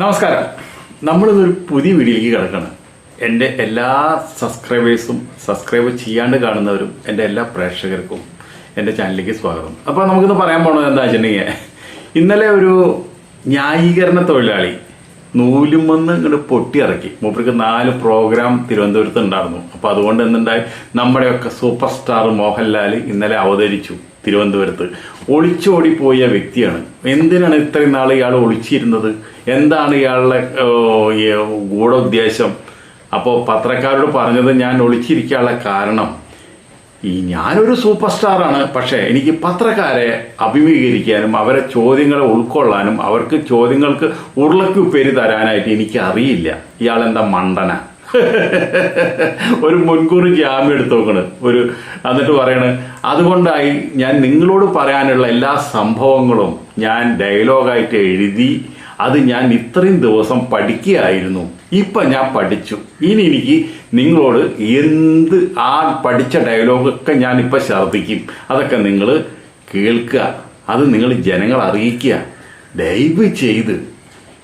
നമസ്കാരം. നമ്മളിതൊരു പുതിയ വീഡിയോയിലേക്ക് കിടക്കണം എന്റെ എല്ലാ സബ്സ്ക്രൈബേഴ്സും സബ്സ്ക്രൈബ് ചെയ്യാണ്ട് കാണുന്നവരും എന്റെ എല്ലാ പ്രേക്ഷകർക്കും എന്റെ ചാനലിലേക്ക് സ്വാഗതം. അപ്പോൾ നമുക്കിന്ന് പറയാൻ പോണത് എന്താ വെച്ചിട്ടുണ്ടെങ്കിൽ ഇന്നലെ ഒരു ന്യായീകരണ തൊഴിലാളി നൂലുമെന്ന് ഇങ്ങോട്ട് പൊട്ടിയിറക്കി. മൂപ്പർക്ക് നാല് പ്രോഗ്രാം തിരുവനന്തപുരത്ത് ഉണ്ടായിരുന്നു. അപ്പോൾ അതുകൊണ്ട് എന്തുണ്ടായി? നമ്മുടെയൊക്കെ സൂപ്പർ സ്റ്റാർ മോഹൻലാൽ ഇന്നലെ അവതരിച്ചു. തിരുവനന്തപുരത്ത്. ഒളിച്ചോടിപ്പോയ വ്യക്തിയാണ്. എന്തിനാണ് ഇത്രയും നാൾ ഇയാൾ ഒളിച്ചിരുന്നത്? എന്താണ് ഇയാളുടെ ഗൂഢോദ്ദേശം? അപ്പോൾ പത്രക്കാരോട് പറഞ്ഞത് ഞാൻ ഒളിച്ചിരിക്കാനുള്ള കാരണം. ഈ ഞാനൊരു സൂപ്പർ സ്റ്റാറാണ് പക്ഷേ എനിക്ക് പത്രക്കാരെ അഭിമുഖീകരിക്കാനും അവരെ ചോദ്യങ്ങളെ ഉൾക്കൊള്ളാനും അവർക്ക് ചോദ്യങ്ങൾക്ക് ഉരുളക്കുപ്പേര് തരാനായിട്ട് എനിക്കറിയില്ല. ഇയാളെന്താ മണ്ടന? ഒരു മുൻകൂർ ജാമ്യം എടുത്ത് നോക്കണ് ഒരു എന്നിട്ട് പറയണ് അതുകൊണ്ടായി ഞാൻ നിങ്ങളോട് പറയാനുള്ള എല്ലാ സംഭവങ്ങളും ഞാൻ ഡയലോഗായിട്ട് എഴുതി അത് ഞാൻ ഇത്രയും ദിവസം പഠിക്കുകയായിരുന്നു. ഇപ്പൊ ഞാൻ പഠിച്ചു. ഇനി എനിക്ക് നിങ്ങളോട് എന്ത് ആ പഠിച്ച ഡയലോഗൊക്കെ ഞാൻ ഇപ്പൊ ഛർദ്ദിക്കും. അതൊക്കെ നിങ്ങൾ കേൾക്കുക. അത് നിങ്ങൾ ജനങ്ങൾ അറിയിക്കുക. ദയവ് ചെയ്ത്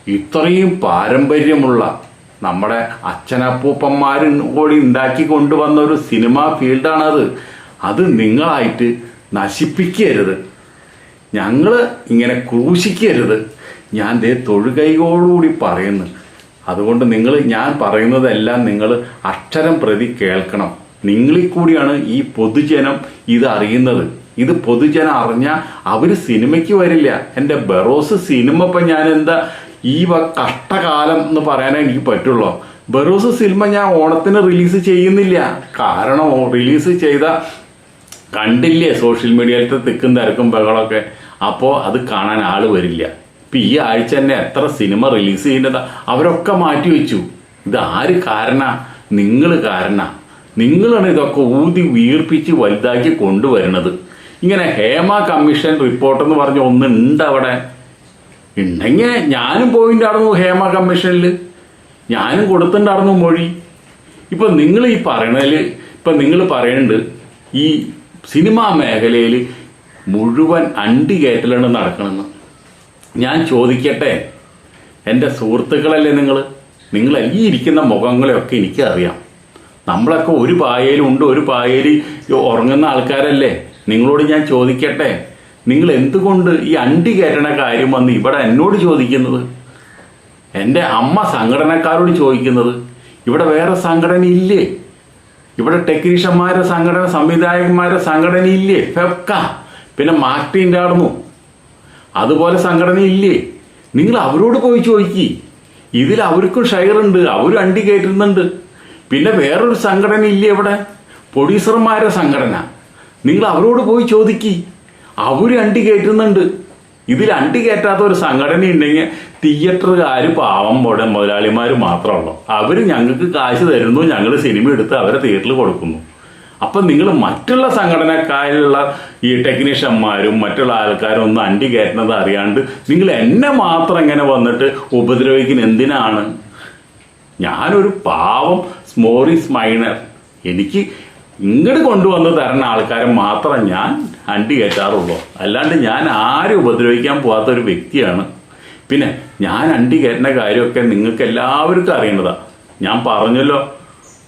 ഇത്രയും പാരമ്പര്യമുള്ള നമ്മുടെ അച്ഛനപ്പൂപ്പന്മാരും കൂടി ഉണ്ടാക്കി കൊണ്ടുവന്ന ഒരു സിനിമാ ഫീൽഡാണത്. അത് നിങ്ങളായിട്ട് നശിപ്പിക്കരുത്. ഞങ്ങൾ ഇങ്ങനെ ക്രൂശിക്കരുത്. ഞാൻ ദേ തൊഴുകൈയോടുകൂടി പറയുന്നു. അതുകൊണ്ട് നിങ്ങൾ ഞാൻ പറയുന്നതെല്ലാം നിങ്ങൾ അക്ഷരം പ്രതി കേൾക്കണം. നിങ്ങളിൽ കൂടിയാണ് ഈ പൊതുജനം ഇത് അറിയുന്നത്. ഇത് പൊതുജനം അറിഞ്ഞാൽ അവർ സിനിമയ്ക്ക് വരില്ല. എന്റെ ബെറോസ് സിനിമ ഇപ്പം ഞാൻ എന്താ ഈ കഷ്ടകാലം എന്ന് പറയാനേ എനിക്ക് പറ്റുള്ളൂ. ബറൂസ് സിനിമ ഞാൻ ഓണത്തിന് റിലീസ് ചെയ്യുന്നില്ല. കാരണം റിലീസ് ചെയ്ത കണ്ടില്ലേ സോഷ്യൽ മീഡിയയിലത്തെ തിക്കും തിരക്കും ബഹളമൊക്കെ. അപ്പോൾ അത് കാണാൻ ആൾ വരില്ല. ഇപ്പം ഈ ആഴ്ച തന്നെ എത്ര സിനിമ റിലീസ് ചെയ്യുന്നതാ? അവരൊക്കെ മാറ്റി വെച്ചു. ഇത് ആര് കാരണ? നിങ്ങൾ കാരണ. നിങ്ങളാണ് ഇതൊക്കെ ഊതി വീർപ്പിച്ച് വലുതാക്കി കൊണ്ടുവരുന്നത്. ഇങ്ങനെ ഹേമ കമ്മീഷൻ റിപ്പോർട്ട് എന്ന് പറഞ്ഞ ഒന്ന് ഉണ്ട് അവിടെ. ഉണ്ടെങ്കിൽ ഞാനും പോയിട്ടുണ്ടായിരുന്നു ഹേമ കമ്മീഷനിൽ ഞാനും കൊടുത്തിട്ടുണ്ടായിരുന്നു മൊഴി. ഇപ്പൊ നിങ്ങൾ ഈ പറയണതിൽ ഇപ്പൊ നിങ്ങൾ പറയുന്നുണ്ട് ഈ സിനിമാ മേഖലയിൽ മുഴുവൻ അണ്ടി കയറ്റലാണ് നടക്കണമെന്ന് ഞാൻ ചോദിക്കട്ടെ എന്റെ സുഹൃത്തുക്കളല്ലേ നിങ്ങൾ നിങ്ങൾ ഈ ഇരിക്കുന്ന മുഖങ്ങളെയൊക്കെ എനിക്കറിയാം. നമ്മളൊക്കെ ഒരു പായയിലുണ്ട് ഒരു പായയിൽ ഉറങ്ങുന്ന ആൾക്കാരല്ലേ? നിങ്ങളോട് ഞാൻ ചോദിക്കട്ടെ. നിങ്ങൾ എന്തുകൊണ്ട് ഈ അണ്ടി കയറ്റണ കാര്യം വന്ന് ഇവിടെ എന്നോട് ചോദിക്കുന്നത്? എന്റെ അമ്മ സംഘടനക്കാരോട് ചോദിക്കുന്നത് ഇവിടെ വേറെ സംഘടന ഇല്ലേ? ഇവിടെ ടെക്നീഷ്യന്മാരെ സംഘടന സംവിധായകന്മാരെ സംഘടന ഇല്ലേ? ഫെഫ്ക പിന്നെ മാർട്ടിന്റെ ആടുന്നു അതുപോലെ സംഘടന ഇല്ലേ? നിങ്ങൾ അവരോട് പോയി ചോദിക്കി. ഇതിൽ അവർക്കും ഷെയർ ഉണ്ട് അവരും അണ്ടി കയറ്റുന്നുണ്ട്. പിന്നെ വേറൊരു സംഘടന ഇല്ലേ ഇവിടെ? പ്രൊഡ്യൂസർമാരുടെ സംഘടന. നിങ്ങൾ അവരോട് പോയി ചോദിക്കി. അവരും അണ്ടി കയറ്റുന്നുണ്ട് ഇതിൽ അണ്ടി കയറ്റാത്ത ഒരു സംഘടന ഉണ്ടെങ്കിൽ തിയേറ്ററുകാർ പാവം പോലെ മുതലാളിമാർ മാത്രമുള്ളൂ അവർ ഞങ്ങൾക്ക് കാശ് തരുന്നു ഞങ്ങൾ സിനിമ എടുത്ത് അവരെ തിയേറ്ററിൽ കൊടുക്കുന്നു. അപ്പം നിങ്ങൾ മറ്റുള്ള സംഘടനക്കാരിലുള്ള ഈ ടെക്നീഷ്യന്മാരും മറ്റുള്ള ആൾക്കാരും ഒന്നും അണ്ടി കയറ്റുന്നത് അറിയാണ്ട് നിങ്ങൾ എന്നെ മാത്രം ഇങ്ങനെ വന്നിട്ട് ഉപദ്രവിക്കുന്ന എന്തിനാണ്? ഞാനൊരു പാവം സ്മോറിസ് മൈനർ എനിക്ക് ഇങ്ങോട്ട് കൊണ്ടുവന്ന് തരുന്ന ആൾക്കാരെ മാത്രം ഞാൻ അണ്ടി കയറ്റാറുള്ളൂ. അല്ലാണ്ട് ഞാൻ ആരും ഉപദ്രവിക്കാൻ പോകാത്ത ഒരു വ്യക്തിയാണ്. പിന്നെ ഞാൻ അണ്ടി കയറ്റുന്ന കാര്യമൊക്കെ നിങ്ങൾക്ക് എല്ലാവർക്കും അറിയേണ്ടതാ. ഞാൻ പറഞ്ഞല്ലോ.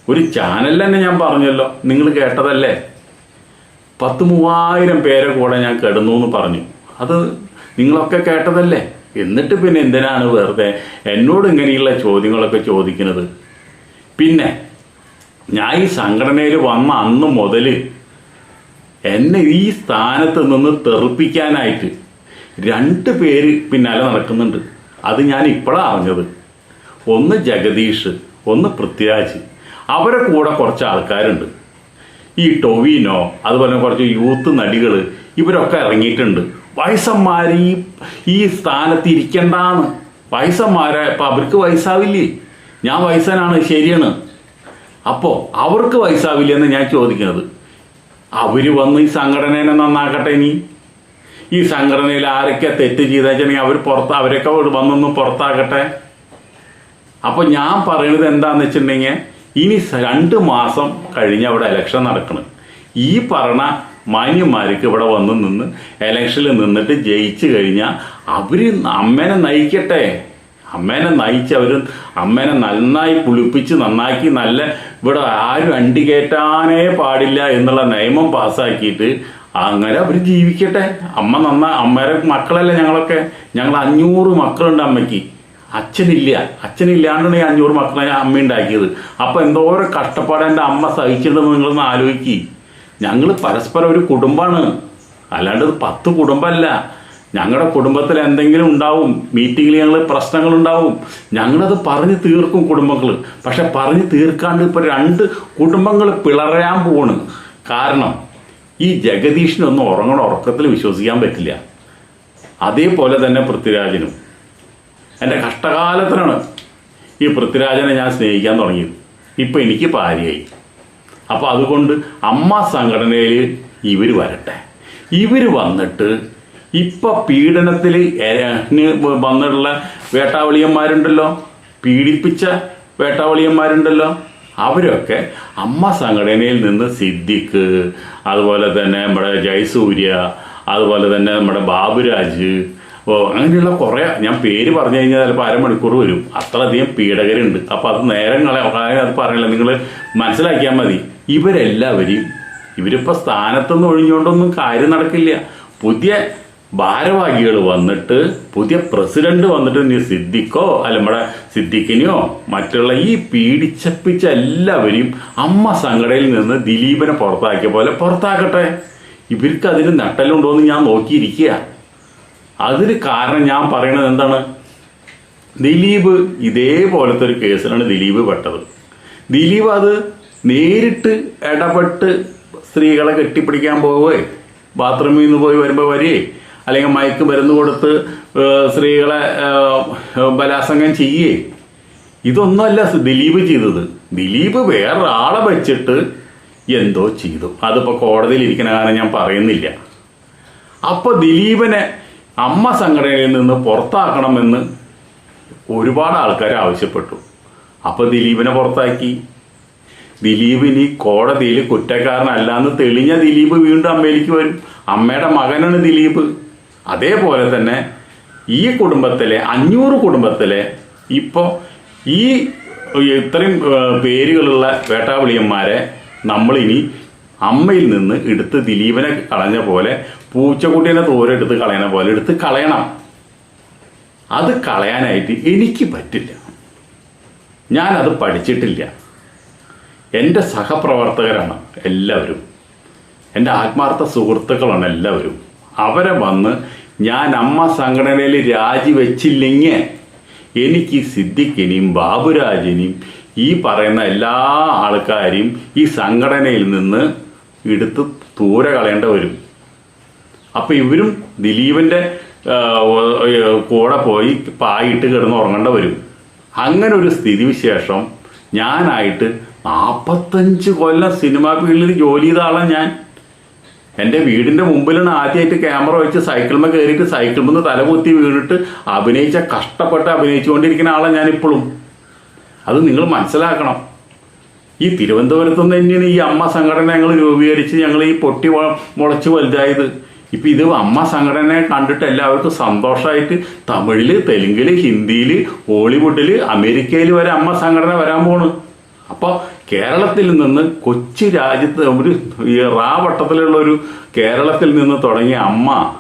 ഒരു ചാനലിൽ തന്നെ ഞാൻ പറഞ്ഞല്ലോ. നിങ്ങൾ കേട്ടതല്ലേ? പത്ത് മൂവായിരം പേരെ കൂടെ ഞാൻ കിടന്നു എന്ന് പറഞ്ഞു. അത് നിങ്ങളൊക്കെ കേട്ടതല്ലേ? എന്നിട്ട് പിന്നെ എന്തിനാണ് വെറുതെ എന്നോട് ഇങ്ങനെയുള്ള ചോദ്യങ്ങളൊക്കെ ചോദിക്കുന്നത്? പിന്നെ ഞാൻ ഈ സംഘടനയിൽ വന്ന അന്ന് മുതൽ എന്നെ ഈ സ്ഥാനത്ത് നിന്ന് തെറിപ്പിക്കാനായിട്ട് രണ്ട് പേര് പിന്നാലെ നടക്കുന്നുണ്ട്. അത് ഞാൻ ഇപ്പോഴാണ് അറിഞ്ഞത്. ഒന്ന് ജഗദീഷ് ഒന്ന് പൃഥ്വിരാജ്. അവരെ കൂടെ കുറച്ച് ആൾക്കാരുണ്ട്. ഈ ടൊവിനോ അതുപോലെ കുറച്ച് യൂത്ത് നടികൾ ഇവരൊക്കെ ഇറങ്ങിയിട്ടുണ്ട്. വയസ്സന്മാർ ഈ ഈ സ്ഥാനത്ത് ഇരിക്കണ്ടാന്ന്. വയസ്സന്മാരെ അപ്പം അവർക്ക് വയസ്സാവില്ലേ? ഞാൻ വയസ്സനാണ് ശരിയാണ്. അപ്പോൾ അവർക്ക് വയസ്സാവില്ലെന്ന് ഞാൻ ചോദിക്കുന്നത്. അവർ വന്ന് ഈ സംഘടനയെ നന്നാക്കട്ടെ ഇനി. ഈ സംഘടനയിൽ ആരൊക്കെ തെറ്റ് ചെയ്തേച്ചെങ്കിൽ അവർ പുറത്ത് അവരൊക്കെ വന്നൊന്ന് പുറത്താക്കട്ടെ. അപ്പൊ ഞാൻ പറയുന്നത് എന്താന്ന് വെച്ചിട്ടുണ്ടെങ്കിൽ ഇനി രണ്ട് മാസം കഴിഞ്ഞ് അവിടെ ഇലക്ഷൻ നടക്കണം. ഈ പറഞ്ഞ മാന്യന്മാർക്ക് ഇവിടെ വന്ന് നിന്ന് ഇലക്ഷനിൽ നിന്നിട്ട് ജയിച്ചു കഴിഞ്ഞാൽ അവർ അമ്മേനെ നയിക്കട്ടെ. അമ്മേനെ നയിച്ച് അവർ അമ്മേനെ നന്നായി കുളിപ്പിച്ച് നന്നാക്കി നല്ല ഇവിടെ ആരും അണ്ടി കയറ്റാനേ പാടില്ല എന്നുള്ള നിയമം പാസ്സാക്കിയിട്ട് അങ്ങനെ അവർ ജീവിക്കട്ടെ. അമ്മ നന്ന അമ്മേരെ മക്കളല്ലേ ഞങ്ങളൊക്കെ? ഞങ്ങൾ അഞ്ഞൂറ് മക്കളുണ്ട് അമ്മയ്ക്ക്. അച്ഛനില്ല. അച്ഛനില്ലാണ്ടാണ് ഈ അഞ്ഞൂറ് മക്കളെ അമ്മ ഉണ്ടാക്കിയത്. അപ്പൊ എന്തോരം കഷ്ടപ്പാട് എന്റെ അമ്മ സഹിച്ചിട്ടുണ്ടെന്ന് നിങ്ങളൊന്ന് ആലോചിക്കുക ഞങ്ങൾ പരസ്പരം ഒരു കുടുംബമാണ്. അല്ലാണ്ട് പത്ത് കുടുംബമല്ല. ഞങ്ങളുടെ കുടുംബത്തിൽ എന്തെങ്കിലും ഉണ്ടാവും മീറ്റിങ്ങിൽ ഞങ്ങൾ പ്രശ്നങ്ങൾ ഉണ്ടാവും ഞങ്ങളത് പറഞ്ഞു തീർക്കും കുടുംബങ്ങൾ പക്ഷെ പറഞ്ഞു തീർക്കാണ്ട് ഇപ്പോൾ രണ്ട് കുടുംബങ്ങൾ പിളരാൻ പോവാണ്. കാരണം ഈ ജഗദീഷിനൊന്നും ഉറങ്ങണ ഉറക്കത്തിൽ വിശ്വസിക്കാൻ പറ്റില്ല. അതേപോലെ തന്നെ പൃഥ്വിരാജിനും. എന്റെ കഷ്ടകാലത്തിനാണ് ഈ പൃഥ്വിരാജനെ ഞാൻ സ്നേഹിക്കാൻ തുടങ്ങിയത്. ഇപ്പം എനിക്ക് ഭാര്യയായി. അപ്പോൾ അതുകൊണ്ട് അമ്മ സംഘടനയിൽ ഇവർ വരട്ടെ. ഇവർ വന്നിട്ട് ഇപ്പം പീഡനത്തിൽ വന്നിട്ടുള്ള വേട്ടാവളിയന്മാരുണ്ടല്ലോ? പീഡിപ്പിച്ച വേട്ടാവളിയന്മാരുണ്ടല്ലോ? അവരൊക്കെ അമ്മ സംഘടനയിൽ നിന്ന് സിദ്ദിഖ് അതുപോലെ തന്നെ നമ്മുടെ ജയസൂര്യ അതുപോലെ തന്നെ നമ്മുടെ ബാബുരാജ് അങ്ങനെയുള്ള കുറേ ഞാൻ പേര് പറഞ്ഞു കഴിഞ്ഞാൽ ചിലപ്പോൾ അരമണിക്കൂർ വരും. അത്രയധികം പീഡകരുണ്ട്. അപ്പോൾ അത് നേരം അത് പറയില്ല നിങ്ങൾ മനസ്സിലാക്കിയാൽ മതി. ഇവരെല്ലാവരെയും ഇവരിപ്പോൾ സ്ഥാനത്തുനിന്ന് ഒഴിഞ്ഞുകൊണ്ടൊന്നും കാര്യം നടക്കില്ല. പുതിയ ഭാരവാഹികൾ വന്നിട്ട് പുതിയ പ്രസിഡന്റ് വന്നിട്ട് നീ സിദ്ദിഖോ അല്ല നമ്മുടെ സിദ്ദിഖിനെയോ മറ്റുള്ള ഈ പീഡിച്ചപ്പിച്ച എല്ലാവരെയും അമ്മ സംഘടനയിൽ നിന്ന് ദിലീപിനെ പുറത്താക്കിയ പോലെ പുറത്താക്കട്ടെ. ഇവർക്ക് അതിന് നട്ടലുണ്ടോ എന്ന് ഞാൻ നോക്കിയിരിക്കുക. അതിന് കാരണം ഞാൻ പറയണത് എന്താണ്? ദിലീപ് ഇതേപോലത്തെ ഒരു കേസിലാണ് ദിലീപ് പെട്ടത്. ദിലീപ് അത് നേരിട്ട് ഇടപെട്ട് സ്ത്രീകളെ കെട്ടിപ്പിടിക്കാൻ പോവേ ബാത്റൂമിൽ നിന്ന് പോയി വരുമ്പോൾ വരികയെ. അല്ലെങ്കിൽ മയക്ക് മരുന്ന് കൊടുത്ത് സ്ത്രീകളെ ബലാസംഗം ചെയ്യേ. ഇതൊന്നുമല്ല ദിലീപ് ചെയ്തത്. ദിലീപ് വേറൊരാളെ വെച്ചിട്ട് എന്തോ ചെയ്തു. അതിപ്പോൾ കോടതിയിൽ ഇരിക്കുന്ന കാരണം ഞാൻ പറയുന്നില്ല. അപ്പോൾ ദിലീപിനെ അമ്മ സംഘടനയിൽ നിന്ന് പുറത്താക്കണമെന്ന് ഒരുപാട് ആൾക്കാർ ആവശ്യപ്പെട്ടു. അപ്പോൾ ദിലീപിനെ പുറത്താക്കി. ദിലീപ് ഇനി കോടതിയിൽ കുറ്റക്കാരനല്ല എന്ന് തെളിഞ്ഞ ദിലീപ് വീണ്ടും അമ്മയിലേക്ക് വരും. അമ്മയുടെ മകനാണ് ദിലീപ്. അതേപോലെ തന്നെ ഈ കുടുംബത്തിലെ അഞ്ഞൂറ് കുടുംബത്തിലെ ഇപ്പോൾ ഈ ഇത്രയും പേരുകളുള്ള വേട്ടാവിളിയന്മാരെ നമ്മളിനി അമ്മയിൽ നിന്ന് എടുത്ത് ദിലീപിനെ കളഞ്ഞ പോലെ പൂച്ചക്കുട്ടീനെ തോരെടുത്ത് കളയണ പോലെ എടുത്ത് കളയണം. അത് കളയാനായിട്ട് എനിക്ക് പറ്റില്ല. ഞാനത് പഠിച്ചിട്ടില്ല. എന്റെ സഹപ്രവർത്തകരാണ് എല്ലാവരും. എന്റെ ആത്മാർത്ഥ സുഹൃത്തുക്കളാണ് എല്ലാവരും. അവരെ വന്ന് ഞാൻ അമ്മ സംഘടനയിൽ രാജിവെച്ചില്ലെങ്കിൽ എനിക്ക് സിദ്ദിഖിനെയും ബാബുരാജിനെയും ഈ പറയുന്ന എല്ലാ ആൾക്കാരെയും ഈ സംഘടനയിൽ നിന്ന് എടുത്ത് ദൂരെ കളയേണ്ട വരും. അപ്പൊ ഇവരും ദിലീപിന്റെ കൂടെ പോയി പായിട്ട് കിടന്ന് ഉറങ്ങേണ്ട വരും. അങ്ങനെ ഒരു സ്ഥിതിവിശേഷം ഞാനായിട്ട് നാൽപ്പത്തഞ്ച് കൊല്ലം സിനിമാ ഫീൽഡിൽ ജോലി ചെയ്ത ആളാണ് ഞാൻ. എന്റെ വീടിന്റെ മുമ്പിലാണ് ആദ്യമായിട്ട് ക്യാമറ വെച്ച് സൈക്കിളിന്മേൽ കയറിയിട്ട് സൈക്കിളിൽ നിന്ന് തലകുത്തി വീണിട്ട് അഭിനയിച്ച കഷ്ടപ്പെട്ട് അഭിനയിച്ചുകൊണ്ടിരിക്കുന്ന ആളെ ഞാൻ ഇപ്പോഴും അത് നിങ്ങൾ മനസ്സിലാക്കണം. ഈ തിരുവനന്തപുരത്ത് നിന്ന് തന്നെയാണ് ഈ അമ്മ സംഘടന ഞങ്ങൾ രൂപീകരിച്ച് ഞങ്ങൾ ഈ പൊട്ടി മുളച്ച് വലുതായത്. ഇപ്പൊ ഇത് അമ്മ സംഘടനയെ കണ്ടിട്ട് എല്ലാവർക്കും സന്തോഷമായിട്ട് തമിഴിൽ തെലുങ്കിൽ ഹിന്ദിയിൽ ഹോളിവുഡിൽ അമേരിക്കയിൽ വരെ അമ്മ സംഘടന വരാൻ പോണ്. അപ്പൊ കേരളത്തിൽ നിന്ന് കൊച്ചു രാജ്യത്ത് ഒരു ഈ റാവട്ടത്തിലുള്ള ഒരു കേരളത്തിൽ നിന്ന് തുടങ്ങിയ അമ്മ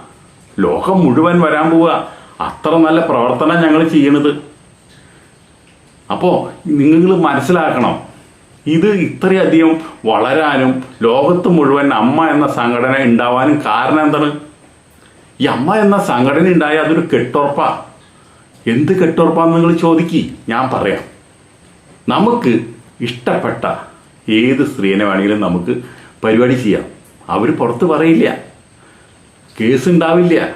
ലോകം മുഴുവൻ വരാൻ പോവുക. അത്ര നല്ല പ്രവർത്തനം ഞങ്ങൾ ചെയ്യണത്. അപ്പോൾ നിങ്ങൾ മനസ്സിലാക്കണം ഇത് ഇത്രയധികം വളരാനും ലോകത്ത് മുഴുവൻ അമ്മ എന്ന സംഘടന ഉണ്ടാവാനും കാരണം എന്താണ്? ഈ അമ്മ എന്ന സംഘടന ഉണ്ടായ അതൊരു കെട്ടുറപ്പാ. എന്ത് കെട്ടുറപ്പാന്ന് നിങ്ങൾ ചോദിക്കി ഞാൻ പറയാം. നമുക്ക് ഇഷ്ടപ്പെട്ട ഏത് സ്ത്രീനെ വേണമെങ്കിലും നമുക്ക് പരിപാടി ചെയ്യാം. അവർ പുറത്ത് പറയില്ല. കേസ് ഉണ്ടാവില്ല.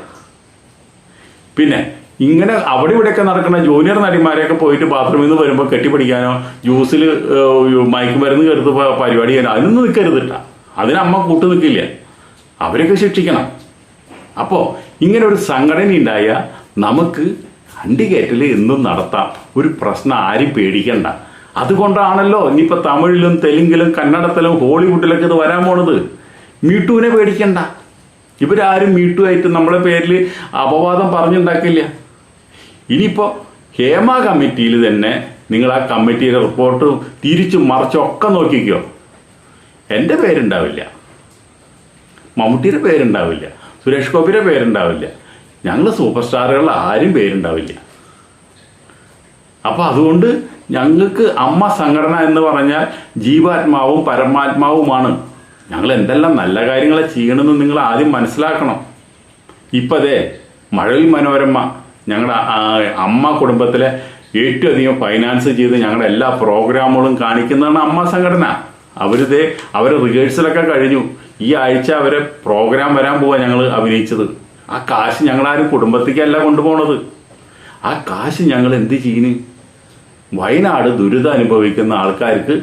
പിന്നെ ഇങ്ങനെ അവിടെ ഇവിടെയൊക്കെ നടക്കുന്ന ജൂനിയർ നടിമാരെയൊക്കെ പോയിട്ട് ബാത്റൂമിൽ നിന്ന് വരുമ്പോൾ കെട്ടിപ്പിടിക്കാനോ ജ്യൂസിൽ മയക്ക് മരുന്ന് കരുത്ത് പരിപാടി ചെയ്യാനോ അതിനൊന്നും നിൽക്കരുത് കേട്ടാ അതിന് അമ്മ കൂട്ടു നിൽക്കില്ല അവരൊക്കെ ശിക്ഷിക്കണം. അപ്പോൾ ഇങ്ങനെ ഒരു സംഘടന ഉണ്ടായ നമുക്ക് അണ്ടികേറ്റൽ എന്നും നടത്താം. ഒരു പ്രശ്നം ആരും പേടിക്കണ്ട. അതുകൊണ്ടാണല്ലോ ഇനിയിപ്പോൾ തമിഴിലും തെലുങ്കിലും കന്നഡത്തിലും ഹോളിവുഡിലൊക്കെ ഇത് വരാൻ പോണത്. മീട്ടുവിനെ പേടിക്കണ്ട. ഇവരാരും മീട്ടു ആയിട്ട് നമ്മളെ പേരിൽ അപവാദം പറഞ്ഞുണ്ടാക്കില്ല. ഇനിയിപ്പോൾ ഹേമ കമ്മിറ്റിയിൽ തന്നെ നിങ്ങൾ ആ കമ്മിറ്റിയുടെ റിപ്പോർട്ട് തിരിച്ചും മറിച്ചും ഒക്കെ നോക്കിക്കോ. എന്റെ പേരുണ്ടാവില്ല. മമ്മൂട്ടിയുടെ പേരുണ്ടാവില്ല. സുരേഷ് ഗോപിയുടെ പേരുണ്ടാവില്ല. ഞങ്ങൾ സൂപ്പർ സ്റ്റാറുകൾ ആരും പേരുണ്ടാവില്ല. അപ്പോൾ അതുകൊണ്ട് ഞങ്ങൾക്ക് അമ്മ സംഘടന എന്ന് പറഞ്ഞാൽ ജീവാത്മാവും പരമാത്മാവുമാണ്. ഞങ്ങൾ എന്തെല്ലാം നല്ല കാര്യങ്ങളെ ചെയ്യണമെന്ന് നിങ്ങൾ ആദ്യം മനസ്സിലാക്കണം. ഇപ്പതേ മഴവിൽ മനോരമ ഞങ്ങളുടെ അമ്മ കുടുംബത്തിലെ ഏറ്റവും അധികം ഫൈനാൻസ് ചെയ്ത് ഞങ്ങളുടെ എല്ലാ പ്രോഗ്രാമുകളും കാണിക്കുന്നതാണ് അമ്മ സംഘടന. അവരിതേ അവരെ റിഹേഴ്സലൊക്കെ കഴിഞ്ഞു. ഈ ആഴ്ച അവരെ പ്രോഗ്രാം വരാൻ പോവാ ഞങ്ങൾ അഭിനയിച്ചത്. ആ കാശ് ഞങ്ങളാരും കുടുംബത്തേക്കല്ല കൊണ്ടുപോണത്. ആ കാശ് ഞങ്ങൾ എന്ത് ചെയ്യുന്നു വയനാട് ദുരിതം അനുഭവിക്കുന്ന ആൾക്കാർക്ക്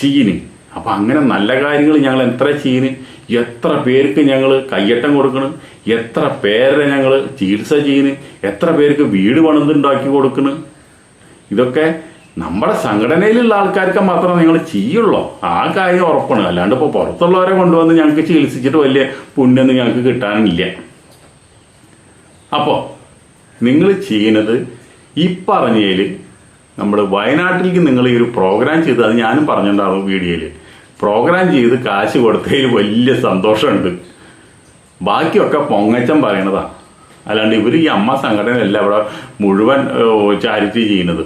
ചീന്. അപ്പൊ അങ്ങനെ നല്ല കാര്യങ്ങൾ ഞങ്ങൾ എത്ര ചീന്. എത്ര പേർക്ക് ഞങ്ങൾ കയ്യട്ടം കൊടുക്കണം. എത്ര പേരെ ഞങ്ങൾ ചികിത്സ ചെയ്യുന്നു എത്ര പേർക്ക് വീട് പണിതുണ്ടാക്കി കൊടുക്കണ്. ഇതൊക്കെ നമ്മുടെ സംഘടനയിലുള്ള ആൾക്കാർക്ക് മാത്രമേ നിങ്ങൾ ചെയ്യുള്ളൂ. ആ കാര്യം ഉറപ്പാണ്. അല്ലാണ്ട് ഇപ്പോൾ പുറത്തുള്ളവരെ കൊണ്ടുവന്ന് ഞങ്ങൾക്ക് ചികിത്സിച്ചിട്ട് വലിയ പുണ്യൊന്നും ഞങ്ങൾക്ക് കിട്ടാനില്ല. അപ്പോൾ നിങ്ങൾ ചെയ്യുന്നത് ഈ പറഞ്ഞതിൽ നമ്മൾ വയനാട്ടിലേക്ക് നിങ്ങൾ ഈ ഒരു പ്രോഗ്രാം ചെയ്ത് അത് ഞാനും പറഞ്ഞിട്ടുണ്ടാവും വീഡിയോയിൽ പ്രോഗ്രാം ചെയ്ത് കാശ് കൊടുത്തതിൽ വലിയ സന്തോഷമുണ്ട്. ബാക്കിയൊക്കെ പൊങ്ങച്ചം പറയണതാ. അല്ലാണ്ട് ഇവർ ഈ അമ്മ സംഘടനയല്ല ഇവിടെ മുഴുവൻ ചാരിറ്റി ചെയ്യുന്നത്.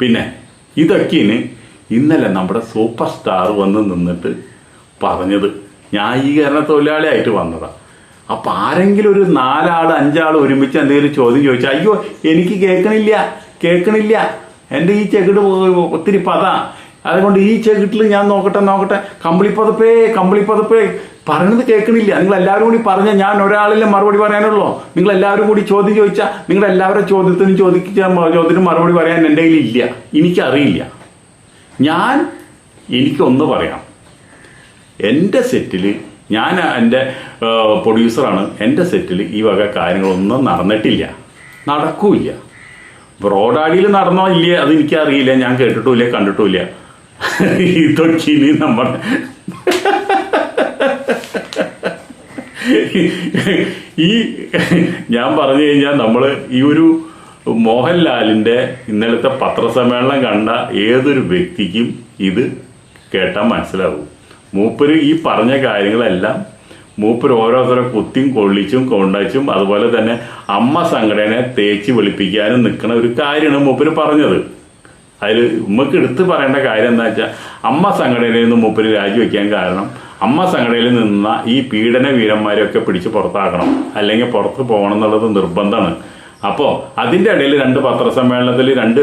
പിന്നെ ഇതൊക്കെയാണ് ഇന്നലെ നമ്മുടെ സൂപ്പർ സ്റ്റാർ വന്ന് നിന്നിട്ട് പറഞ്ഞത്. ന്യായീകരണ തൊഴിലാളിയായിട്ട് വന്നതാ. അപ്പൊ ആരെങ്കിലും ഒരു നാലാൾ അഞ്ചാൾ ഒരുമിച്ച് എന്തെങ്കിലും ചോദ്യം ചോദിച്ചാൽ അയ്യോ എനിക്ക് കേൾക്കണില്ല. കേൾക്കണില്ല. എന്റെ ഈ ചെകിട് ഒത്തിരി പതാ. അതുകൊണ്ട് ഈ ചെകിട്ടിൽ ഞാൻ നോക്കട്ടെ നോക്കട്ടെ. കമ്പിളിപ്പതപ്പേ കമ്പിളിപ്പതപ്പേ. പറഞ്ഞത് കേൾക്കണില്ല. നിങ്ങൾ എല്ലാവരും കൂടി പറഞ്ഞ ഞാൻ ഒരാളിലെ മറുപടി പറയാനുള്ളൂ? നിങ്ങൾ എല്ലാവരും കൂടി ചോദ്യം ചോദിച്ചാൽ നിങ്ങൾ എല്ലാവരുടെ ചോദ്യത്തിനും ചോദിച്ച ചോദ്യത്തിനും മറുപടി പറയാൻ എന്റെ കയ്യിൽ ഇല്ല എനിക്കറിയില്ല. ഞാൻ എനിക്കൊന്ന് പറയാം. എന്റെ സെറ്റിൽ ഞാൻ എന്റെ പ്രൊഡ്യൂസറാണ് എന്റെ സെറ്റിൽ ഈ വക കാര്യങ്ങളൊന്നും നടന്നിട്ടില്ല. ബ്രോഡാഡിയിൽ നടന്നോ ഇല്ലേ? അത് എനിക്കറിയില്ല ഞാൻ കേട്ടിട്ടുമില്ല കണ്ടിട്ടുമില്ല. ഇതൊക്കെ ഇനി നമ്മുടെ ഈ ഞാൻ പറഞ്ഞു കഴിഞ്ഞാൽ നമ്മൾ ഈ ഒരു മോഹൻലാലിന്റെ ഇന്നലത്തെ പത്രസമ്മേളനം കണ്ട ഏതൊരു വ്യക്തിക്കും ഇത് കേട്ടാൽ മനസ്സിലാവും. മൂപ്പര് ഈ പറഞ്ഞ കാര്യങ്ങളെല്ലാം മൂപ്പര് ഓരോരുത്തരെ കുത്തിയും കൊള്ളിച്ചും കൊണ്ടച്ചും അതുപോലെ തന്നെ അമ്മ സംഘടനയെ തേച്ച് വെളുപ്പിക്കാനും നിൽക്കുന്ന ഒരു കാര്യമാണ് മൂപ്പര് പറഞ്ഞത്. അതിൽ ഉമ്മക്ക് എടുത്ത് പറയേണ്ട കാര്യം എന്താ വെച്ചാൽ അമ്മ സംഘടനയിൽ നിന്ന് മൂപ്പര് രാജിവെക്കാൻ കാരണം അമ്മ സംഘടനയിൽ നിന്ന ഈ പീഡന വീരന്മാരെയൊക്കെ പിടിച്ച് പുറത്താക്കണം അല്ലെങ്കിൽ പുറത്ത് പോകണം എന്നുള്ളത് നിർബന്ധമാണ്. അപ്പോൾ അതിന്റെ ഇടയിൽ രണ്ട് പത്രസമ്മേളനത്തിൽ രണ്ട്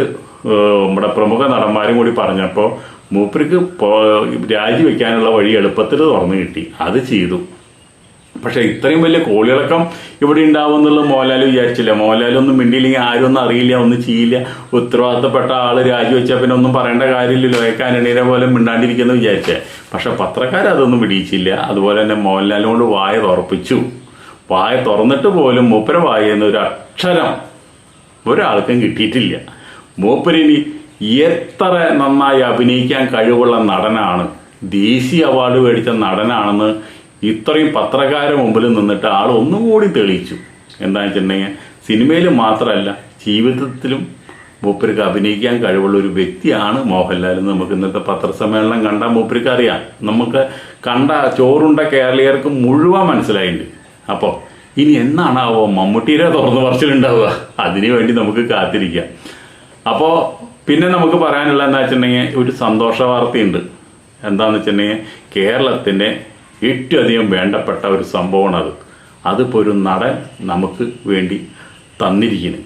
നമ്മുടെ പ്രമുഖ നടന്മാരും കൂടി പറഞ്ഞപ്പോൾ മൂപ്പർക്ക് രാജിവെക്കാനുള്ള വഴി എളുപ്പത്തിൽ തുറന്നു കിട്ടി. അത് ചെയ്തു. പക്ഷെ ഇത്രയും വലിയ കോളിളക്കം ഇവിടെ ഉണ്ടാവും എന്നുള്ള മോഹൻലാൽ വിചാരിച്ചില്ല. മോഹൻലാൽ ഒന്നും മിണ്ടിയില്ലെങ്കിൽ ആരും ഒന്നും അറിയില്ല ഒന്നും ചെയ്യില്ല. ഉത്തരവാദിത്തപ്പെട്ട ആൾ രാജിവെച്ചാൽ പിന്നെ ഒന്നും പറയേണ്ട കാര്യമില്ലല്ലോ ഏക്കാനണീരെ പോലെ മിണ്ടാണ്ടിരിക്കുന്നു വിചാരിച്ചേ. പക്ഷെ പത്രക്കാർ അതൊന്നും പിടിയിച്ചില്ല അതുപോലെ തന്നെ മോഹൻലാലിനോട് വായ തുറപ്പിച്ചു. വായ തുറന്നിട്ട് പോലും മൂപ്പര വായ എന്നൊരു അക്ഷരം ഒരാൾക്കും കിട്ടിയിട്ടില്ല. മൂപ്പരിനി എത്ര നന്നായി അഭിനയിക്കാൻ കഴിവുള്ള നടനാണ് ദേശീയ അവാർഡ് മേടിച്ച നടനാണെന്ന് ഇത്രയും പത്രക്കാരുടെ മുമ്പിൽ നിന്നിട്ട് ആൾ ഒന്നുകൂടി തെളിയിച്ചു. എന്താണെന്ന് വെച്ചിട്ടുണ്ടെങ്കിൽ സിനിമയിൽ മാത്രമല്ല ജീവിതത്തിലും മൂപ്പർക്ക് അഭിനയിക്കാൻ കഴിവുള്ള ഒരു വ്യക്തിയാണ് മോഹൻലാൽ എന്ന് നമുക്ക് ഇന്നത്തെ പത്രസമ്മേളനം കണ്ടാൽ മൂപ്പർക്ക് അറിയാം. നമുക്ക് കണ്ട ചോറുണ്ട കേരളീയർക്ക് മുഴുവൻ മനസ്സിലായിട്ടുണ്ട്. അപ്പോൾ ഇനി എന്നാണാവോ മമ്മൂട്ടിയുടെ തുറന്നു പറച്ചിലുണ്ടാവുക? അതിനു വേണ്ടി നമുക്ക് കാത്തിരിക്കാം. അപ്പോൾ പിന്നെ നമുക്ക് പറയാനുള്ള എന്താ വെച്ചിട്ടുണ്ടെങ്കിൽ ഒരു സന്തോഷ വാർത്തയുണ്ട് എന്താണെന്ന് വെച്ചിട്ടുണ്ടെങ്കിൽ കേരളത്തിന്റെ ഏറ്റവും അധികം വേണ്ടപ്പെട്ട ഒരു സംഭവമാണ് അത് അതിപ്പോൾ ഒരു നടൻ നമുക്ക് വേണ്ടി തന്നിരിക്കുന്നു.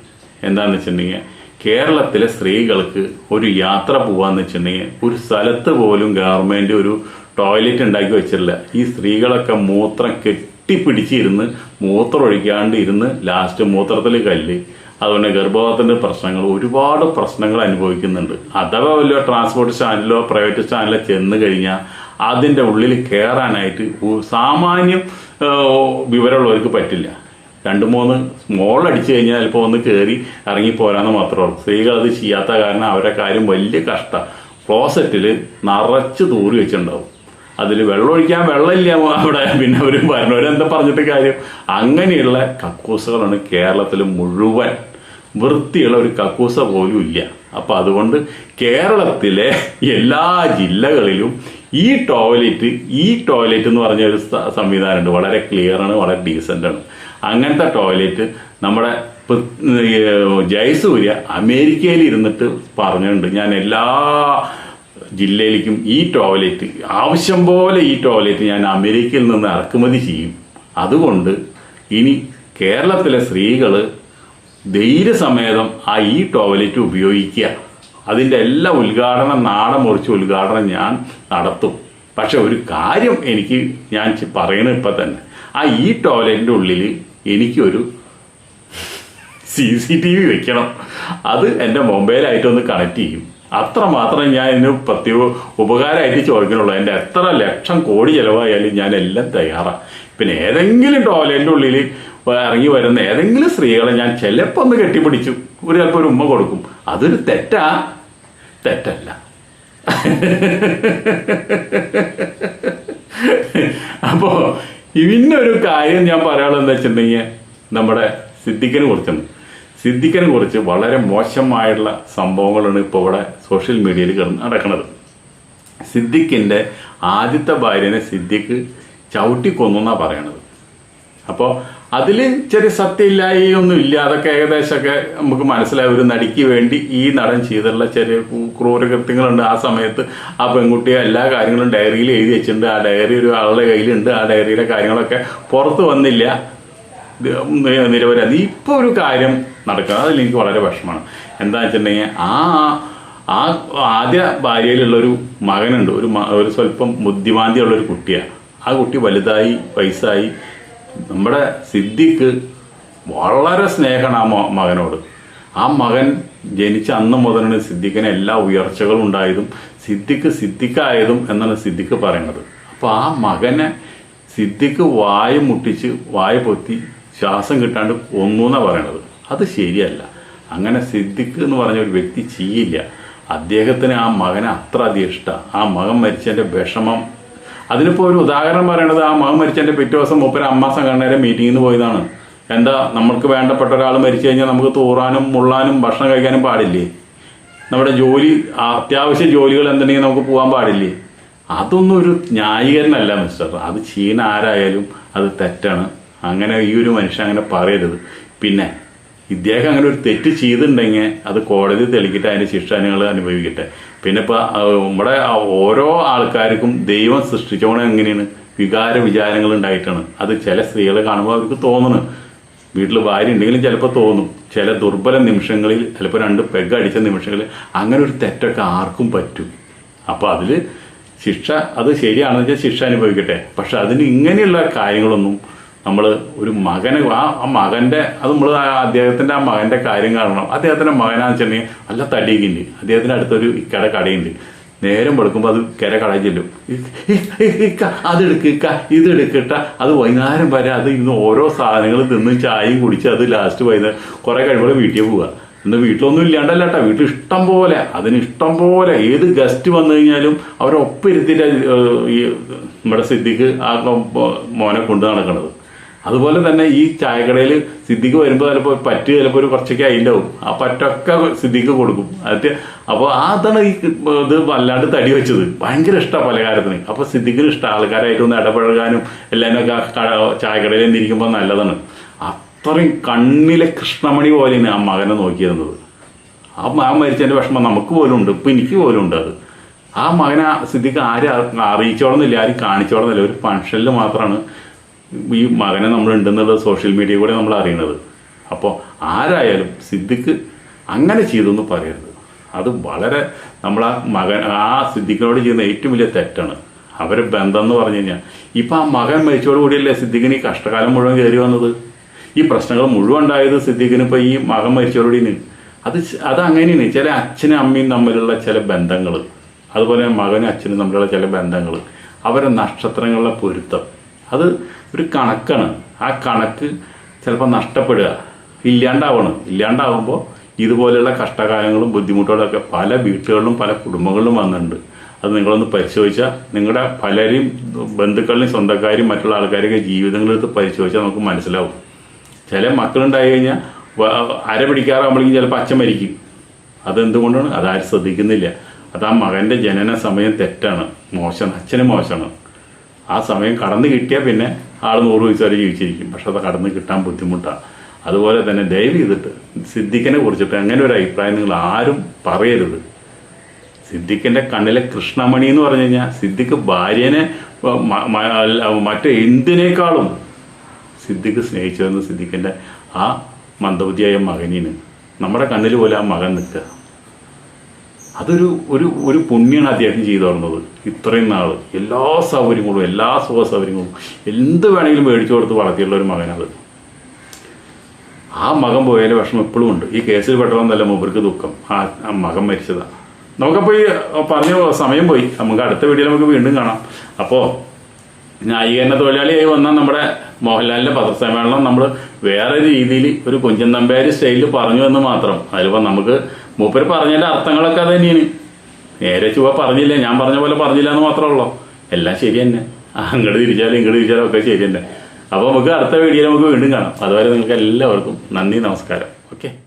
എന്താണെന്ന് വെച്ചിട്ടുണ്ടെങ്കിൽ കേരളത്തിലെ സ്ത്രീകൾക്ക് ഒരു യാത്ര പോകാമെന്ന് വെച്ചിട്ടുണ്ടെങ്കിൽ ഒരു സ്ഥലത്ത് പോലും ഗവൺമെന്റ് ഒരു ടോയ്ലറ്റ് ഉണ്ടാക്കി വെച്ചിട്ടില്ല. ഈ സ്ത്രീകളൊക്കെ മൂത്രം കെട്ടിപ്പിടിച്ചിരുന്ന് മൂത്രം ഒഴിക്കാണ്ട് ഇരുന്ന് ലാസ്റ്റ് മൂത്രത്തിൽ കല്ല്. അതുകൊണ്ട് ഗർഭപാതത്തിന്റെ പ്രശ്നങ്ങൾ ഒരുപാട് പ്രശ്നങ്ങൾ അനുഭവിക്കുന്നുണ്ട്. അഥവാ വല്ല ട്രാൻസ്പോർട്ട് സ്റ്റാൻഡിലോ പ്രൈവറ്റ് സ്റ്റാൻഡിലോ ചെന്ന് കഴിഞ്ഞാൽ അതിന്റെ ഉള്ളിൽ കയറാനായിട്ട് സാമാന്യം വിവരമുള്ളവർക്ക് പറ്റില്ല. രണ്ട് മൂന്ന് സ്മോൾ അടിച്ചു കഴിഞ്ഞാൽ ചിലപ്പോൾ ഒന്ന് കയറി ഇറങ്ങിപ്പോരാന്ന് മാത്രമേ ഉള്ളൂ. സ്ത്രീകൾ അത് ചെയ്യാത്ത കാരണം അവരെ കാര്യം വലിയ കഷ്ടം. ക്ലോസറ്റിൽ നിറച്ച് തൂറി വെച്ചിട്ടുണ്ടാവും. അതിൽ വെള്ളം ഒഴിക്കാൻ വെള്ളമില്ല അവിടെ. പിന്നെ അവർ പറഞ്ഞവരെന്താ പറഞ്ഞിട്ട് കാര്യം? അങ്ങനെയുള്ള കക്കൂസുകളാണ് കേരളത്തിൽ മുഴുവൻ. വൃത്തിയുള്ള ഒരു കക്കൂസ പോലും ഇല്ല. അപ്പം അതുകൊണ്ട് കേരളത്തിലെ എല്ലാ ജില്ലകളിലും ഈ ടോയ്ലറ്റ് ഈ ടോയ്ലറ്റ് എന്ന് പറഞ്ഞ ഒരു സംവിധാനമുണ്ട്. വളരെ ക്ലിയർ ആണ് വളരെ ഡീസന്റ് ആണ്. അങ്ങനത്തെ ടോയ്ലറ്റ് നമ്മുടെ ജയസൂര്യ അമേരിക്കയിൽ ഇരുന്നിട്ട് പറഞ്ഞിട്ടുണ്ട്. ഞാൻ എല്ലാ ജില്ലയിലേക്കും ഈ ടോയ്ലറ്റ് ആവശ്യം പോലെ ഈ ടോയ്ലറ്റ് ഞാൻ അമേരിക്കയിൽ നിന്ന് ഇറക്കുമതി ചെയ്യും. അതുകൊണ്ട് ഇനി കേരളത്തിലെ സ്ത്രീകൾ ധൈര്യസമേതം ആ ഈ ടോയ്ലറ്റ് ഉപയോഗിക്കുക. അതിന്റെ എല്ലാ ഉദ്ഘാടനം നാടൻ മുറിച്ച് ഉദ്ഘാടനം ഞാൻ നടത്തും. പക്ഷെ ഒരു കാര്യം എനിക്ക് ഞാൻ പറയണ ഇപ്പം തന്നെ. ആ ഈ ടോയ്ലറ്റിന്റെ ഉള്ളിൽ എനിക്കൊരു സി സി ടി വി വെക്കണം. അത് എന്റെ മൊബൈലായിട്ടൊന്ന് കണക്ട് ചെയ്യും. അത്ര മാത്രം ഞാൻ ഇതിന് പ്രത്യേക ഉപകാരമായിട്ട് ചോദിക്കുന്നുള്ളൂ. എന്റെ എത്ര ലക്ഷം കോടി ചിലവായാലും ഞാൻ എല്ലാം തയ്യാറാണ് പിന്നെ ഏതെങ്കിലും ടോയ്ലറ്റിന്റെ ഉള്ളിൽ ഇറങ്ങി വരുന്ന ഏതെങ്കിലും സ്ത്രീകളെ ഞാൻ ചിലപ്പോൾ ഒന്ന് കെട്ടിപ്പിടിച്ചു. ഒരു ചിലപ്പോൾ ഒരു ഉമ്മ കൊടുക്കും. അതൊരു തെറ്റാ. തെറ്റല്ല. അപ്പോ ഇന്നൊരു കാര്യം ഞാൻ പറയാനുള്ളത് എന്താ വെച്ചിട്ടുണ്ടെങ്കിൽ നമ്മുടെ സിദ്ദിഖിനെ കുറിച്ചാണ് സിദ്ദിഖിനെ കുറിച്ച് വളരെ മോശമായിട്ടുള്ള സംഭവങ്ങളാണ് ഇപ്പോൾ ഇവിടെ സോഷ്യൽ മീഡിയയിൽ കിടന്ന് നടക്കുന്നത്. സിദ്ദിഖിന്റെ ആദ്യത്തെ ഭാര്യനെ സിദ്ദിഖ് ചവിട്ടിക്കൊന്നു എന്നാണ് പറയണത്. അപ്പോൾ അതിൽ ചെറിയ സത്യമില്ലായൊന്നും ഇല്ല അതൊക്കെ ഏകദേശമൊക്കെ നമുക്ക് മനസ്സിലായി. ഒരു നടിക്ക് വേണ്ടി ഈ നടൻ ചെയ്തിട്ടുള്ള ചെറിയ ക്രൂ- ക്രൂരകൃത്യങ്ങളുണ്ട്. ആ സമയത്ത് ആ പെൺകുട്ടിയെ എല്ലാ കാര്യങ്ങളും ഡയറിയിൽ എഴുതി വെച്ചിട്ടുണ്ട്. ആ ഡയറി ഒരു ആളുടെ കയ്യിലുണ്ട്. ആ ഡയറിയിലെ കാര്യങ്ങളൊക്കെ പുറത്ത് വന്നില്ല. നിരവധി. ഇപ്പൊ ഒരു കാര്യം നടക്കുക അതിൽ എനിക്ക് വളരെ വിഷമമാണ്. എന്താ വെച്ചിട്ടുണ്ടെങ്കിൽ ആ ആ ആദ്യ ഭാര്യയിലുള്ളൊരു മകനുണ്ട്. ഒരു ഒരു സ്വല്പം ബുദ്ധിമാന്തിയുള്ള ഒരു കുട്ടിയാണ്. ആ കുട്ടി വലുതായി വയസ്സായി നമ്മുടെ സിദ്ദിഖ് വളരെ സ്നേഹമാണ് ആ മകനോട്. ആ മകൻ ജനിച്ച അന്ന് മുതലാണ് സിദ്ദിഖിന് എല്ലാ ഉയർച്ചകളും ഉണ്ടായതും സിദ്ദിഖ് സിദ്ദിഖായതും എന്നാണ് സിദ്ദിഖ് പറയുന്നത്. അപ്പോൾ ആ മകനെ സിദ്ദിഖ് വായ മുട്ടിച്ച് വായ പൊത്തി ശ്വാസം കിട്ടാണ്ട് എന്നാണ് പറയണത്. അത് ശരിയല്ല. അങ്ങനെ സിദ്ദിഖ് എന്ന് പറഞ്ഞ ഒരു വ്യക്തി ചെയ്യില്ല. അദ്ദേഹത്തിന് ആ മകനെ അത്ര അധികം ഇഷ്ടമാണ് ആ മകൻ മരിച്ചതിന്റെ വിഷമം അതിനിപ്പോൾ ഒരു ഉദാഹരണം പറയണത് ആ മകൻ മരിച്ചതിന്റെ പിറ്റേ ദിവസം മൂപ്പര് അമ്മ സംഘടനയുടെ മീറ്റിംഗിൽ നിന്ന് പോയതാണ്. എന്താ നമ്മൾക്ക് വേണ്ടപ്പെട്ട ഒരാൾ മരിച്ചു കഴിഞ്ഞാൽ നമുക്ക് തൂറാനും മുള്ളാനും ഭക്ഷണം കഴിക്കാനും പാടില്ലേ? നമ്മുടെ ജോലി അത്യാവശ്യ ജോലികൾ എന്തുണ്ടെങ്കിൽ നമുക്ക് പോകാൻ പാടില്ലേ? അതൊന്നും ഒരു ന്യായീകരണമല്ല മിസ്റ്റർ അത് ചെയ്യുന്ന ആരായാലും അത് തെറ്റാണ്. അങ്ങനെ ഈ ഒരു മനുഷ്യൻ അങ്ങനെ പറയരുത്. പിന്നെ ഇദ്ദേഹം അങ്ങനെ ഒരു തെറ്റ് ചെയ്തിട്ടുണ്ടെങ്കിൽ അത് കോടതി തെളിക്കിട്ട് അതിന്റെ ശിക്ഷ നിങ്ങൾ അനുഭവിക്കട്ടെ. പിന്നെ ഇപ്പൊ നമ്മുടെ ഓരോ ആൾക്കാർക്കും ദൈവം സൃഷ്ടിച്ചോണം എങ്ങനെയാണ്? വികാര വിചാരങ്ങൾ ഉണ്ടായിട്ടാണ്. അത് ചില സ്ത്രീകളെ കാണുമ്പോൾ അവർക്ക് തോന്നുന്നു വീട്ടിൽ ഭാര്യ ഉണ്ടെങ്കിലും ചിലപ്പോൾ തോന്നും. ചില ദുർബല നിമിഷങ്ങളിൽ ചിലപ്പോൾ രണ്ട് പെഗ് അടിച്ച നിമിഷങ്ങളിൽ അങ്ങനെ ഒരു തെറ്റൊക്കെ ആർക്കും പറ്റും. അപ്പോൾ അതിൽ ശിക്ഷ അത് ശരിയാണെന്ന് വെച്ചാൽ ശിക്ഷ അനുഭവിക്കട്ടെ. പക്ഷെ അതിന് ഇങ്ങനെയുള്ള കാര്യങ്ങളൊന്നും നമ്മൾ ഒരു മകനെ ആ ആ മകന്റെ അത് നമ്മൾ അദ്ദേഹത്തിന്റെ ആ മകന്റെ കാര്യം കാണണം. അദ്ദേഹത്തിന്റെ മകനാന്ന് വെച്ചിട്ടുണ്ടെങ്കിൽ നല്ല തടിയുണ്ട് അദ്ദേഹത്തിന്റെ അടുത്തൊരു ഇക്കട കടയുണ്ട്. നേരം വെളുക്കുമ്പോൾ അത് കര കടയിൽ ചെല്ലും. ഇതെടുക്കട്ട അത് വൈകുന്നേരം വരെ അത് ഇന്ന് ഓരോ സാധനങ്ങൾ തിന്ന് ചായയും കുടിച്ച് അത് ലാസ്റ്റ് വൈകുന്നേരം കുറെ കഴിയുമ്പോൾ വീട്ടിൽ പോവുക. ഇന്ന് വീട്ടിലൊന്നും ഇല്ലാണ്ടല്ല കേട്ടോ വീട്ടിൽ ഇഷ്ടം പോലെ അതിന് ഇഷ്ടം പോലെ ഏത് ഗസ്റ്റ് വന്നു കഴിഞ്ഞാലും അവരൊപ്പം ഇരുത്തിട്ട് ഈ നമ്മുടെ സിദ്ദിഖ് ആ മോനെ കൊണ്ടു നടക്കണത്. അതുപോലെ തന്നെ ഈ ചായക്കടയിൽ സിദ്ധിക്ക് വരുമ്പോൾ ചിലപ്പോൾ പറ്റ് ചിലപ്പോൾ ഒരു കുറച്ചൊക്കെ അതിന്റെവും ആ പറ്റൊക്കെ സിദ്ധിക്ക് കൊടുക്കും. അതിന്റെ അപ്പോൾ അതാണ് ഈ ഇത് വല്ലാണ്ട് തടി വെച്ചത്. ഭയങ്കര ഇഷ്ടമാണ് പലകാരത്തിന് അപ്പോൾ സിദ്ദിഖിന് ഇഷ്ടം. ആൾക്കാരായിട്ടൊന്ന് ഇടപഴകാനും എല്ലാവരും ചായക്കടയിൽ എന്തിരിക്കുമ്പോൾ നല്ലതാണ്. അത്രയും കണ്ണിലെ കൃഷ്ണമണി പോലെയാണ് ആ മകനെ നോക്കിയിരുന്നത്. ആ മകൻ മരിച്ചതിന്റെ വിഷമം നമുക്ക് പോലും ഉണ്ട്. ഇപ്പം എനിക്ക് പോലും ഉണ്ട് അത്. ആ മകനെ സിദ്ദിഖ് ആരും അറിയിച്ചോളന്നില്ല ആരും കാണിച്ചോളന്നില്ല. ഒരു ഫംഗ്ഷനിൽ മാത്രമാണ് ഈ മകനെ നമ്മൾ ഉണ്ടെന്നുള്ളത് സോഷ്യൽ മീഡിയ കൂടെ നമ്മൾ അറിയുന്നത് അപ്പോൾ ആരായാലും സിദ്ദിഖ് അങ്ങനെ ചെയ്തൊന്നും പറയരുത്. അത് വളരെ നമ്മൾ ആ മകൻ ആ സിദ്ദിഖിനോട് ചെയ്യുന്ന ഏറ്റവും വലിയ തെറ്റാണ്. അവരെ ബന്ധം എന്ന് പറഞ്ഞു കഴിഞ്ഞാൽ ഇപ്പം ആ മകൻ മരിച്ചോട് കൂടിയല്ലേ സിദ്ദിഖിന് ഈ കഷ്ടകാലം മുഴുവൻ കയറി വന്നത്? ഈ പ്രശ്നങ്ങൾ മുഴുവൻ ഉണ്ടായത് സിദ്ദിഖിന് ഇപ്പം ഈ മകൻ മരിച്ചോടുകൂടി അത് അത് അങ്ങനെയാണ്. ചില അച്ഛനും അമ്മയും തമ്മിലുള്ള ചില ബന്ധങ്ങൾ അതുപോലെ മകനും അച്ഛനും തമ്മിലുള്ള ചില ബന്ധങ്ങൾ അവരെ നക്ഷത്രങ്ങളുടെ പൊരുത്തം അത് ഒരു കണക്കാണ്. ആ കണക്ക് ചിലപ്പോൾ നഷ്ടപ്പെടുക. ഇല്ലാണ്ടാവണം. ഇല്ലാണ്ടാവുമ്പോൾ ഇതുപോലെയുള്ള കഷ്ടകാലങ്ങളും ബുദ്ധിമുട്ടുകളൊക്കെ പല വീട്ടുകളിലും പല കുടുംബങ്ങളിലും വന്നിട്ടുണ്ട്. അത് നിങ്ങളൊന്ന് പരിശോധിച്ചാൽ നിങ്ങളുടെ പലരെയും ബന്ധുക്കളിലും സ്വന്തക്കാരും മറ്റുള്ള ആൾക്കാരെയൊക്കെ ജീവിതങ്ങളെടുത്ത് പരിശോധിച്ചാൽ നമുക്ക് മനസ്സിലാവും. ചില മക്കളുണ്ടായി കഴിഞ്ഞാൽ അര പിടിക്കാറാകുമ്പോഴേക്കും ചിലപ്പോൾ അച്ഛൻ മരിക്കും. അതെന്തുകൊണ്ടാണ്? അതാരും ശ്രദ്ധിക്കുന്നില്ല. അത് ആ മകന്റെ ജനന സമയം തെറ്റാണ്. മോശം അച്ഛന് മോശമാണ്. ആ സമയം കടന്നു കിട്ടിയാൽ പിന്നെ ആൾ നൂറ് വയസ്സ് വരെ ജീവിച്ചിരിക്കും. പക്ഷെ അത് കടന്നു കിട്ടാൻ ബുദ്ധിമുട്ടാണ് അതുപോലെ തന്നെ ദയവ് ചെയ്തിട്ട് സിദ്ദിഖിനെ കുറിച്ചിട്ട് അങ്ങനെ ഒരു അഭിപ്രായം നിങ്ങൾ ആരും പറയരുത്. സിദ്ദിഖിന്റെ കണ്ണിലെ കൃഷ്ണമണി എന്ന് പറഞ്ഞു കഴിഞ്ഞാൽ സിദ്ദിഖ് ഭാര്യനെ മറ്റേ എന്തിനേക്കാളും സിദ്ദിഖ് സ്നേഹിച്ചതെന്ന് സിദ്ദിഖിന്റെ ആ മന്ദബുദ്ധിയായ മകനീന്. നമ്മുടെ കണ്ണിൽ പോലെ ആ മകൻ നിൽക്കുക. അതൊരു ഒരു ഒരു പുണ്യാണ് അദ്ദേഹം ചെയ്തു തുടർന്നത് ഇത്രയും നാൾ എല്ലാ സൗകര്യങ്ങളും എല്ലാ സുഖ സൗകര്യങ്ങളും എന്ത് വേണമെങ്കിലും മേടിച്ചു കൊടുത്ത് വളർത്തിയുള്ള ഒരു മകനത്. ആ മകൻ പോയാലും വിഷമം ഇപ്പോഴും ഉണ്ട്. ഈ കേസിൽ പെട്ടതെന്നല്ല മൂപ്പർക്ക് ദുഃഖം. ആ മകൻ മരിച്ചതാണ് നമുക്കപ്പോൾ ഈ പറഞ്ഞ സമയം പോയി. നമുക്ക് അടുത്ത വീഡിയോയിൽ നമുക്ക് വീണ്ടും കാണാം. അപ്പോൾ ന്യായീകരണ തൊഴിലാളിയായി വന്ന നമ്മുടെ മോഹൻലാലിന്റെ പത്രസമ്മേളനം നമ്മൾ വേറെ രീതിയിൽ ഒരു കുഞ്ചൻ നമ്പ്യാരി സ്റ്റൈലിൽ പറഞ്ഞു എന്ന് മാത്രം. അതിലിപ്പോൾ നമുക്ക് മൂപ്പര് പറഞ്ഞതിന്റെ അർത്ഥങ്ങളൊക്കെ അത് തന്നെയാണ് നേരെ ചുവ പറഞ്ഞില്ല ഞാൻ പറഞ്ഞ പോലെ പറഞ്ഞില്ല എന്ന് മാത്രമേ ഉള്ളൂ എല്ലാം ശരി തന്നെ. അങ്ങോട്ട് തിരിച്ചാലും ഇങ്ങോട്ട് തിരിച്ചാലും ഒക്കെ ശരി തന്നെ. അപ്പോൾ നമുക്ക് അടുത്ത വീഡിയോയിൽ നമുക്ക് വീണ്ടും കാണാം. അതുവരെ നിങ്ങൾക്ക് എല്ലാവർക്കും നന്ദി നമസ്കാരം.